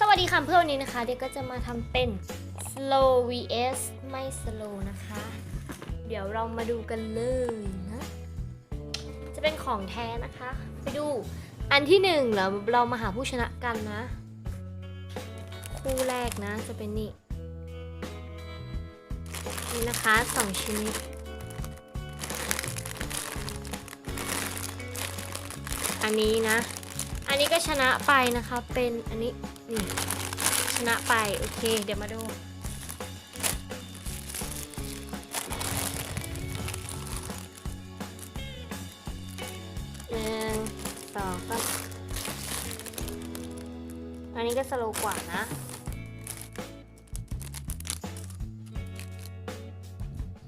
สวัสดีค่ะเพื่อนวันนี้นะคะ เดี๋ยวก็จะมาทำเป็น slow vs ไม่ slow นะคะ เดี๋ยวเรามาดูกันเลยนะ จะเป็นของแท้นะคะ ไปดูอันที่หนึ่งเราเรามาหาผู้ชนะกันนะ คู่แรกนะจะเป็นนี่ นี่นะคะสองชิ้นอันนี้นะ อันนี้ก็ชนะไปนะคะเป็นอันนี้ นี่ชนะไป โอเค เดี๋ยวมาดูหนึ่งสองสามอันนี้ก็สโลกว่านะ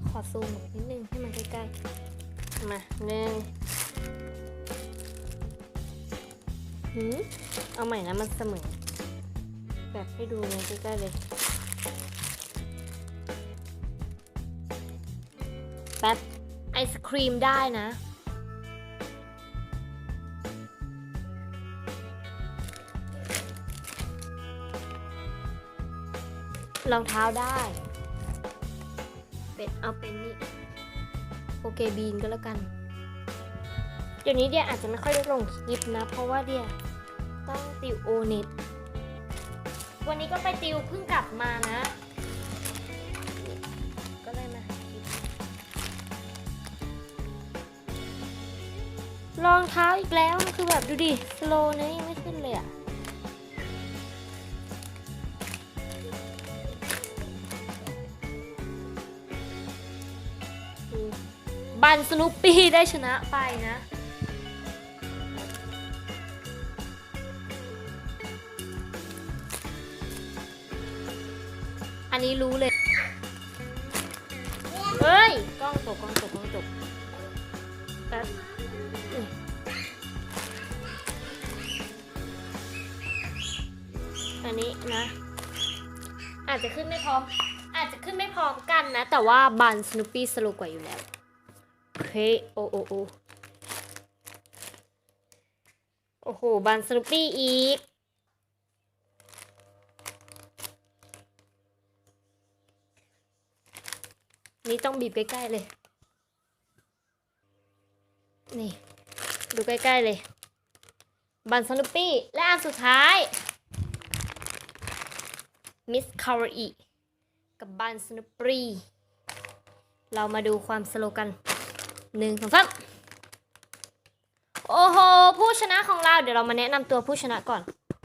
ขอซูมนิดนึงให้มันใกล้ๆ มาหนึ่งหืมเอาใหม่นะมันเสมอ แบบให้ดูเลยใกล้ๆเลยแป๊บไอศครีมได้นะ รองเท้าได้ เป็นเอาเป็นนี่ โอเคบีนก็แล้วกัน เดี๋ยวนี้เดียอาจจะไม่ค่อยได้ลงคลิปนะ เพราะว่าเดียต้องติวโอเน็ต วันนี้ก็ไปติวเพิ่งกลับมานะ ก็เลยมาลองเท้าอีกแล้วคือแบบดูดิสโลนะยังไม่ขึ้นเลยอะบันสนุปปี้ได้ชนะไปนะ นนี้รู้เลย เฮ้ย กล้องตกกล้องตกกล้องตกแป๊บอันนี้นะ อาจจะขึ้นไม่พร้อม อาจจะขึ้นไม่พร้อมกันนะ แต่ว่าบันสนุปปี้สโลกว่าอยู่แล้วเฮ้ยโอโอโอโอ้โหบันสนุปปี้อีก นี่ต้องบีบใกล้ๆเลย นี่ ดูใกล้ๆเลย บันสนุปปี้ และอันสุดท้าย มิสคาร์อีกับบันสนุปปี้ เรามาดูความสโลกันหนึ่งสองสามโอ้โห ผู้ชนะของเรา เดี๋ยวเรามาแนะนำตัวผู้ชนะก่อน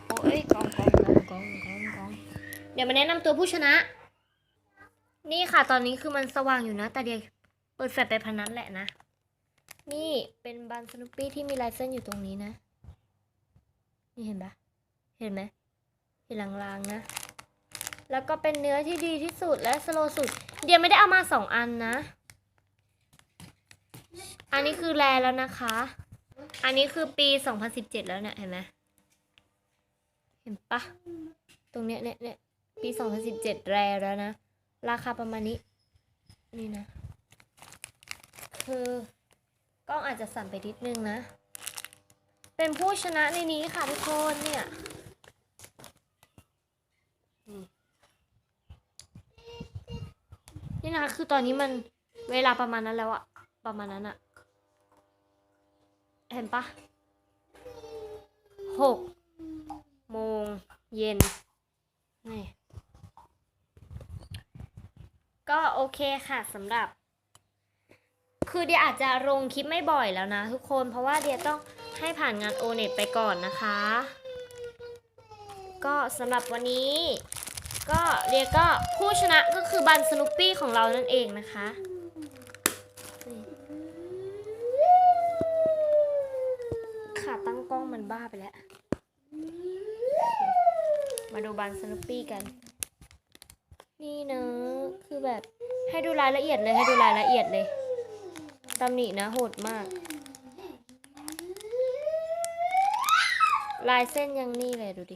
โอ้ยกองกองกองกองกองกองเดี๋ยวมาแนะนำตัวผู้ชนะ นี่ค่ะ ตอนนี้คือมันสว่างอยู่นะ แต่เดี๋ยวเปิดแฟลชไปพันนั้นแหละนะ นี่เป็นบันสนุปปี้ที่มีลายเส้นอยู่ตรงนี้นะ นี่เห็นปะเห็นไหมเห็นลางๆนะ แล้วก็เป็นเนื้อที่ดีที่สุดและสโลสุด เดี๋ยวไม่ได้เอามาสองอันนะ อันนี้คือแรแล้วนะคะ อันนี้คือปี 2017 แล้วเนี่ยเห็นไหมเห็นปะตรงเนี้ยเนี่ยเนี่ยปี 2017 แรแล้วนะ ราคาประมาณนี้ นี่นะ คือกล้องอาจจะสั่นไปนิดนึงนะ เป็นผู้ชนะในนี้ค่ะทุกคนเนี่ยนี่นะคะ คือตอนนี้มันเวลาประมาณนั้นแล้วอะประมาณนั้นอะเห็นปะหกโมงเย็นนี่ ก็โอเคค่ะสำหรับ คือเดียอาจจะลงคลิปไม่บ่อยแล้วนะทุกคนเพราะว่าเดียต้องให้ผ่านงานโอเน็ตไปก่อนนะคะ ก็สำหรับวันนี้ ก็เดียก็ผู้ชนะก็คือบันสนุปปี้ของเรานั่นเองนะคะขาตั้งกล้องมันบ้าไปแล้ว มาดูบันสนุปปี้กัน นี่เนะคือแบบให้ดูรายละเอียดเลยให้ดูรายละเอียดเลยตำหนินะโหดมาก ลายเส้นยังนี่เลยดูดิ